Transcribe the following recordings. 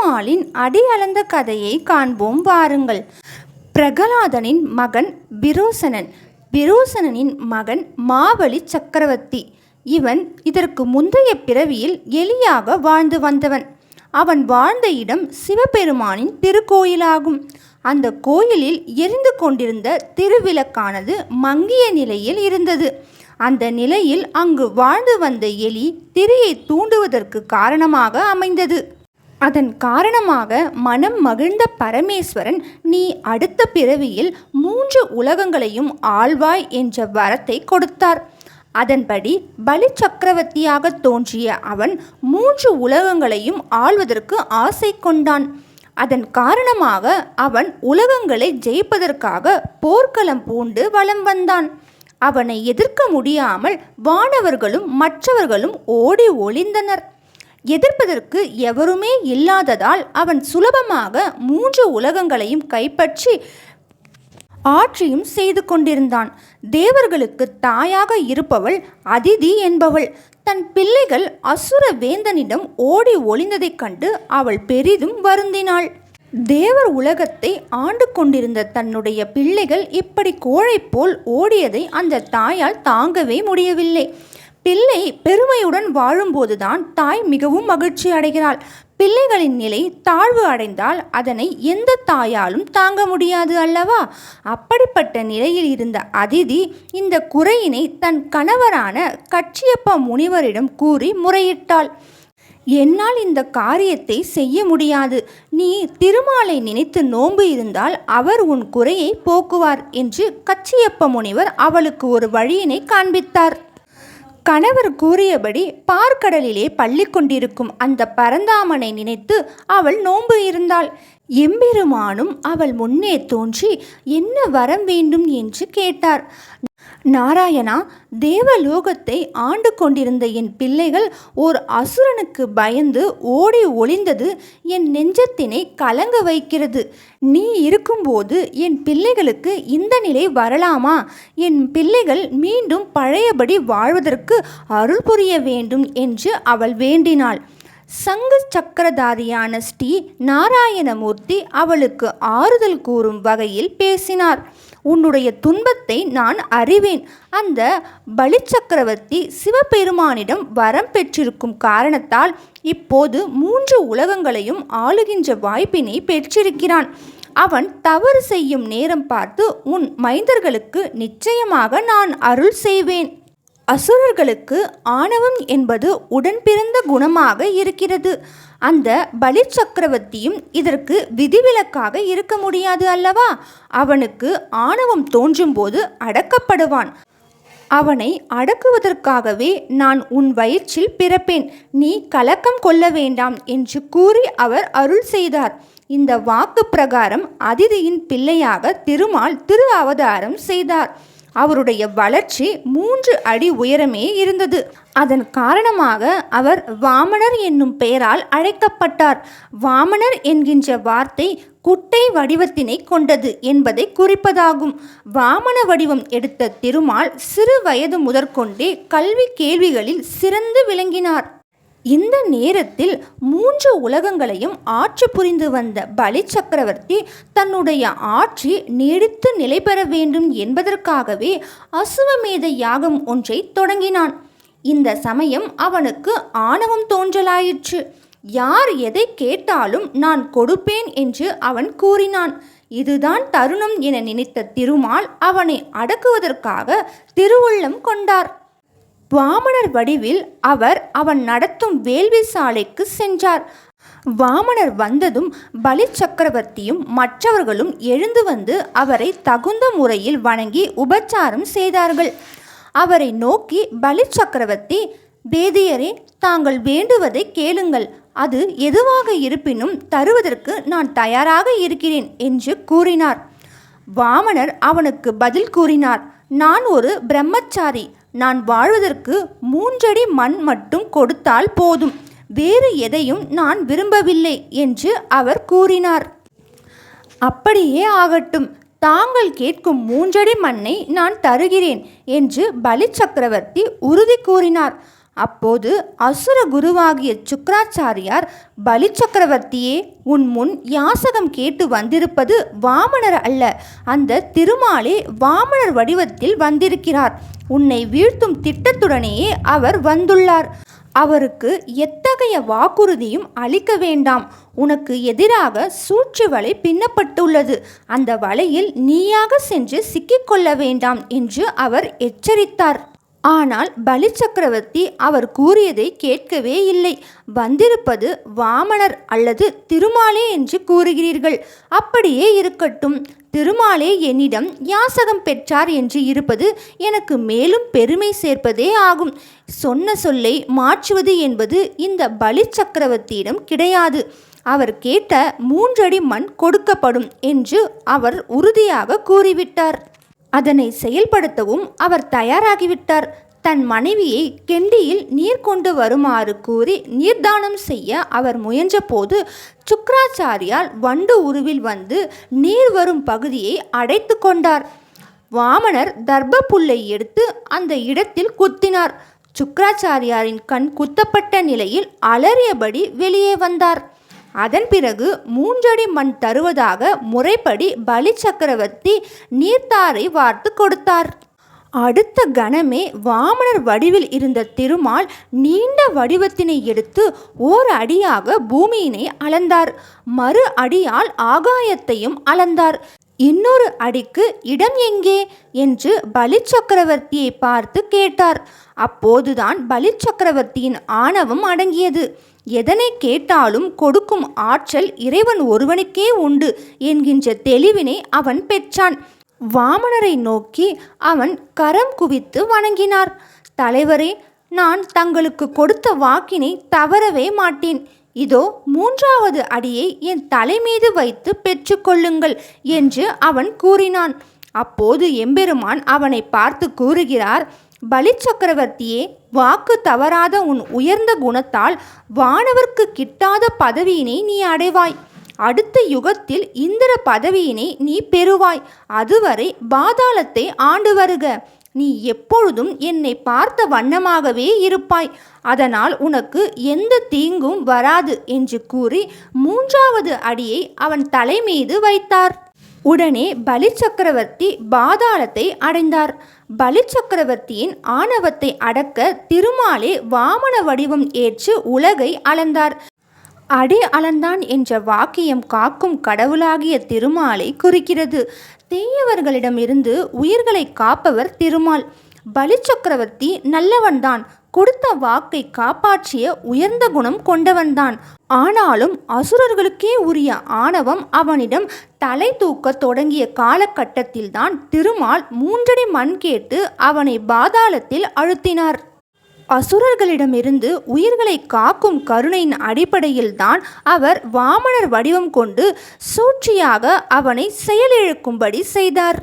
பெருமாளின் அடி அளந்த கதையை காண்போம் வாருங்கள். பிரகலாதனின் மகன் பிரோசனன் பிரோசனனின் மகன் மாவலி சக்கரவர்த்தி. இவன் இதற்கு முந்தைய பிறவியில் எலியாக வாழ்ந்து வந்தவன். அவன் வாழ்ந்த இடம் சிவபெருமானின் திருக்கோயிலாகும். அந்த கோயிலில் எரிந்து கொண்டிருந்த திருவிளக்கானது மங்கிய நிலையில் இருந்தது. அந்த நிலையில் அங்கு வாழ்ந்து வந்த எலி திரியை தூண்டுவதற்கு காரணமாக அமைந்தது. அதன் காரணமாக மனம் மகிழ்ந்த பரமேஸ்வரன் நீ அடுத்த பிறவியில் மூன்று உலகங்களையும் ஆழ்வாய் என்ற வரத்தை கொடுத்தார். அதன்படி பலி சக்கரவர்த்தியாக தோன்றிய அவன் மூன்று உலகங்களையும் ஆள்வதற்கு ஆசை கொண்டான். அதன் காரணமாக அவன் உலகங்களை ஜெயிப்பதற்காக போர்க்களம் பூண்டு வலம் வந்தான். அவனை எதிர்க்க முடியாமல் வானவர்களும் மற்றவர்களும் ஓடி ஒளிந்தனர். எதிர்ப்பதற்கு எவருமே இல்லாததால் அவன் சுலபமாக மூன்று உலகங்களையும் கைப்பற்றி ஆட்சியும் செய்து கொண்டிருந்தான். தேவர்களுக்கு தாயாக இருப்பவள் அதிதி என்பவள். தன் பிள்ளைகள் அசுர வேந்தனிடம் ஓடி ஒளிந்ததைக் கண்டு அவள் பெரிதும் வருந்தினாள். தேவர் உலகத்தை ஆண்டு கொண்டிருந்த தன்னுடைய பிள்ளைகள் இப்படி கோழை போல் ஓடியதை அந்த தாயால் தாங்கவே முடியவில்லை. பிள்ளை பெருமையுடன் வாழும்போதுதான் தாய் மிகவும் மகிழ்ச்சி அடைகிறாள். பிள்ளைகளின் நிலை தாழ்வு அடைந்தால் அதனை எந்த தாயாலும் தாங்க முடியாது அல்லவா? அப்படிப்பட்ட நிலையில் இருந்த அதிதி இந்த குறையினை தன் கணவரான கட்சியப்ப முனிவரிடம் கூறி முறையிட்டாள். என்னால் இந்த காரியத்தை செய்ய முடியாது. நீ திருமாலை நினைத்து நோன்பு இருந்தால் அவர் உன் குறையை போக்குவார் என்று கச்சியப்ப முனிவர் அவளுக்கு ஒரு வழியினை காண்பித்தார். கணவர் கூறியபடி பார்க்கடலிலே பள்ளி கொண்டிருக்கும் அந்த பரந்தாமனை நினைத்து அவள் நோன்பு இருந்தாள். எம்பெருமானும் அவள் முன்னே தோன்றி என்ன வரம் வேண்டும்? என்று கேட்டார். நாராயணா தேவலோகத்தை ஆண்டு கொண்டிருந்த என் பிள்ளைகள் ஓர் அசுரனுக்கு பயந்து ஓடி ஒளிந்தது என் நெஞ்சத்தினை கலங்க வைக்கிறது. நீ இருக்கும்போது என் பிள்ளைகளுக்கு இந்த நிலை வரலாமா? என் பிள்ளைகள் மீண்டும் பழையபடி வாழ்வதற்கு அருள் புரிய வேண்டும் என்று அவள் வேண்டினாள். சங்கு சக்கரதாரியான ஸ்ரீ நாராயணமூர்த்தி அவளுக்கு ஆறுதல் கூறும் வகையில் பேசினார். உன்னுடைய துன்பத்தை நான் அறிவேன். அந்த பலிச்சக்கரவர்த்தி சிவபெருமானிடம் வரம் பெற்றிருக்கும் காரணத்தால் இப்போது மூன்று உலகங்களையும் ஆளுகின்ற வாய்ப்பினை பெற்றிருக்கிறான். அவன் தவறு செய்யும் நேரம் பார்த்து உன் மைந்தர்களுக்கு நிச்சயமாக நான் அருள் செய்வேன். அசுரர்களுக்கு ஆணவம் என்பது உடன்பிறந்த குணமாக இருக்கிறது. அந்த பலி சக்கரவர்த்தியும் இதற்கு விதிவிலக்காக இருக்க முடியாது அல்லவா? அவனுக்கு ஆணவம் தோன்றும்போது அடக்கப்படுவான். அவனை அடக்குவதற்காகவே நான் உன் வயிற்றில் பிறப்பேன். நீ கலக்கம் கொள்ள வேண்டாம் என்று கூறி அவர் அருள் செய்தார். இந்த வாக்கு பிரகாரம் அதிதியின் பிள்ளையாக திருமால் திரு அவதாரம் செய்தார். அவருடைய வளர்ச்சி மூன்று அடி உயரமே இருந்தது. அதன் காரணமாக அவர் வாமனர் என்னும் பெயரால் அழைக்கப்பட்டார். வாமனர் என்கின்ற வார்த்தை குட்டை வடிவத்தினை கொண்டது என்பதை குறிப்பதாகும். வாமன வடிவம் எடுத்த திருமால் சிறு வயது முதற்கொண்டே கல்வி கேள்விகளில் சிறந்து விளங்கினார். இந்த நேரத்தில் மூன்று உலகங்களையும் ஆட்சி புரிந்து வந்த பலி சக்கரவர்த்தி தன்னுடைய ஆட்சி நீடித்து நிலை பெற வேண்டும் என்பதற்காகவே அசுவமேத யாகம் ஒன்றை தொடங்கினான். இந்த சமயம் அவனுக்கு ஆணவம் தோன்றலாயிற்று. யார் எதை கேட்டாலும் நான் கொடுப்பேன் என்று அவன் கூறினான். இதுதான் தருணம் என நினைத்த திருமால் அவனை அடக்குவதற்காக திருவுள்ளம் கொண்டார். வாமனர் வடிவில் அவர் அவன் நடத்தும் வேள்வி சாலைக்கு சென்றார். வாமனர் வந்ததும் பலி சக்கரவர்த்தியும் மற்றவர்களும் எழுந்து வந்து அவரை தகுந்த முறையில் வணங்கி உபச்சாரம் செய்தார்கள். அவரை நோக்கி பலி சக்கரவர்த்தி வேதியரே தாங்கள் வேண்டுவதை கேளுங்கள். அது எதுவாக இருப்பினும் தருவதற்கு நான் தயாராக இருக்கிறேன் என்று கூறினார். வாமனர் அவனுக்கு பதில் கூறினார். நான் ஒரு பிரம்மச்சாரி நான் வாழ்வதற்கு மூன்றடி மண் மட்டும் கொடுத்தால் போதும். வேறு எதையும் நான் விரும்பவில்லை என்று அவர் கூறினார். அப்படியே ஆகட்டும். தாங்கள் கேட்கும் மூன்றடி மண்ணை நான் தருகிறேன் என்று பலி சக்கரவர்த்தி உறுதி கூறினார். அப்போது அசுர குருவாகிய சுக்கராச்சாரியார் பலி சக்கரவர்த்தியே உன் முன் யாசகம் கேட்டு வந்திருப்பது வாமனர் அல்ல. அந்த திருமாலே வாமனர் வடிவத்தில் வந்திருக்கிறார். உன்னை வீழ்த்தும் திட்டத்துடனேயே அவர் வந்துள்ளார். அவருக்கு எத்தகைய வாக்குறுதியும் அளிக்க வேண்டாம். உனக்கு எதிராக சூழ்ச்சி வலை பின்னப்பட்டுள்ளது. அந்த வலையில் நீயாக சென்று சிக்கிக்கொள்ள வேண்டாம் என்று அவர் எச்சரித்தார். ஆனால் பலி சக்கரவர்த்தி அவர் கூறியதை கேட்கவே இல்லை. வந்திருப்பது வாமனர் அல்லது திருமாலே என்று கூறுகிறீர்கள். அப்படியே இருக்கட்டும். திருமாலே என்னிடம் யாசகம் பெற்றார் என்று இருப்பது எனக்கு மேலும் பெருமை சேர்ப்பதே ஆகும். சொன்ன சொல்லை மாற்றுவது என்பது இந்த பலி சக்கரவர்த்தியிடம் கிடையாது. அவர் கேட்ட மூன்றடி மண் கொடுக்கப்படும் என்று அவர் உறுதியாக கூறிவிட்டார். அதனை செயல்படுத்தவும் அவர் தயாராகிவிட்டார். தன் மனைவியை கெண்டியில் நீர் கொண்டு வருமாறு கூறி நீர்தானம் செய்ய அவர் முயன்றபோது சுக்கராச்சாரியால் வண்டு உருவில் வந்து நீர் வரும் பகுதியை அடைத்து கொண்டார். வாமனர் தர்ப்ப புல்லை எடுத்து அந்த இடத்தில் குத்தினார். சுக்கராச்சாரியாரின் கண் குத்தப்பட்ட நிலையில் அலறியபடி வெளியே வந்தார். அதன் பிறகு மூன்றடி மண் தருவதாக முறைப்படி பலி சக்கரவர்த்தி நீர்த்தாரை வார்த்து கொடுத்தார். அடுத்த கணமே வாமனர் வடிவில் இருந்த திருமால் நீண்ட வடிவத்தினை எடுத்து ஓர் அடியாக பூமியினை அளந்தார். மறு அடியால் ஆகாயத்தையும் அளந்தார். இன்னொரு அடிக்கு இடம் எங்கே? என்று பலி சக்கரவர்த்தியை பார்த்து கேட்டார். அப்போதுதான் பலி சக்கரவர்த்தியின் ஆணவம் அடங்கியது. எதனை கேட்டாலும் கொடுக்கும் ஆற்றல் இறைவன் ஒருவனுக்கே உண்டு என்கின்ற தெளிவினை அவன் பெற்றான். வாமனரை நோக்கி அவன் கரம் குவித்து வணங்கினார். தலைவரே நான் தங்களுக்கு கொடுத்த வாக்கினை தவறவே மாட்டேன். இதோ மூன்றாவது அடியை என் தலைமீது வைத்து பெற்றுக்கொள்ளுங்கள் என்று அவன் கூறினான். அப்போது எம்பெருமான் அவனை பார்த்து கூறுகிறார் பலி சக்கரவர்த்தியே வாக்கு தவறாத உன் உயர்ந்த குணத்தால் வானவர்க்கு கிட்டாத பதவியினை நீ அடைவாய். அடுத்த யுகத்தில் இந்திர பதவியினை நீ பெறுவாய். அதுவரை பாதாளத்தை ஆண்டு வருக. நீ எப்பொழுதும் என்னை பார்த்த வண்ணமாகவே இருப்பாய். அதனால் உனக்கு எந்த தீங்கும் வராது என்று கூறி மூன்றாவது அடியை அவன் தலைமீது வைத்தார். உடனே பலி சக்கரவர்த்தி பாதாளத்தை அடைந்தார். பலி சக்கரவர்த்தியின் ஆணவத்தை அடக்க திருமாலே வாமன வடிவம் ஏற்று உலகை அளந்தார். அடி அளந்தான் என்ற வாக்கியம் காக்கும் கடவுளாகிய திருமாலை குறிக்கிறது. தீயவர்களிடமிருந்து உயிர்களை காப்பவர் திருமால். பலி சக்கரவர்த்தி நல்லவன்தான். கொடுத்த வாக்கை காப்பாற்றிய உயர்ந்த குணம் கொண்டவன்தான். ஆனாலும் அசுரர்களுக்கே உரிய ஆணவம் அவனிடம் தலை தூக்க தொடங்கிய காலகட்டத்தில்தான் திருமால் மூன்றடி மண் கேட்டு அவனை பாதாளத்தில் அழுத்தினார். அசுரர்களிடமிருந்து உயிர்களை காக்கும் கருணையின் அடிப்படையில்தான் அவர் வாமனர் வடிவம் கொண்டு சூழ்ச்சியாக அவனை செயலிழக்கும்படி செய்தார்.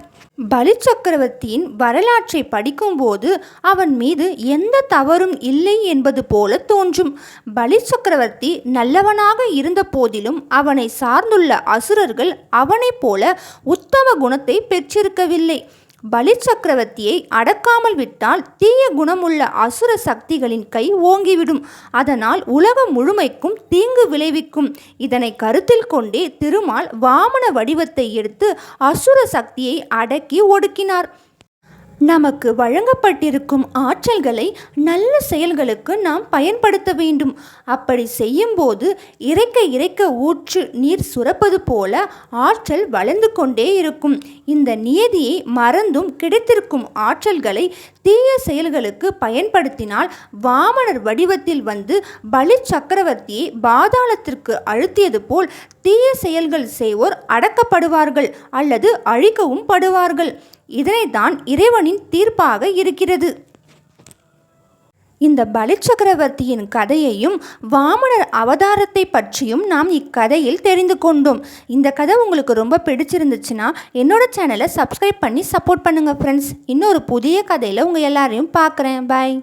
பலி சக்கரவர்த்தியின் வரலாற்றை படிக்கும்போது அவன் மீது எந்த தவறும் இல்லை என்பது போல தோன்றும். பலி சக்கரவர்த்தி நல்லவனாக இருந்த போதிலும் அவனை சார்ந்துள்ள அசுரர்கள் அவனைப் போல உத்தம குணத்தை பெற்றிருக்கவில்லை. பலி சக்கரவர்த்தியை அடக்காமல் விட்டால் தீய குணமுள்ள அசுர சக்திகளின் கை ஓங்கிவிடும். அதனால் உலகம் முழுமைக்கும் தீங்கு விளைவிக்கும். இதனை கருத்தில் கொண்டே திருமால் வாமன வடிவத்தை எடுத்து அசுர சக்தியை அடக்கி ஒடுக்கினார். நமக்கு வழங்கப்பட்டிருக்கும் ஆற்றல்களை நல்ல செயல்களுக்கு நாம் பயன்படுத்த வேண்டும். அப்படி செய்யும்போது இறைக்க இறைக்க ஊற்று நீர் சுரப்பது போல ஆற்றல் வளர்ந்து கொண்டே இருக்கும். இந்த நியதியை மறந்தும் கிடைத்திருக்கும் ஆற்றல்களை தீய செயல்களுக்கு பயன்படுத்தினால் வாமனர் வடிவத்தில் வந்து பலி சக்கரவர்த்தியை பாதாளத்திற்கு அழுத்தியது போல் தீய செயல்கள் செய்வோர் அடக்கப்படுவார்கள் அல்லது அழிக்கவும் படுவார்கள். இதனைத்தான் இறைவனின் தீர்ப்பாக இருக்கிறது. இந்த பலி சக்கரவர்த்தியின் கதையையும் வாமனர் அவதாரத்தை பற்றியும் நாம் இக்கதையில் தெரிந்து கொண்டோம். இந்த கதை உங்களுக்கு ரொம்ப பிடிச்சிருந்துச்சுன்னா என்னோட சேனலை சப்ஸ்கிரைப் பண்ணி சப்போர்ட் பண்ணுங்கள் ஃப்ரெண்ட்ஸ் இன்னொரு புதிய கதையில் உங்கள் எல்லாரையும் பார்க்குறேன். பாய்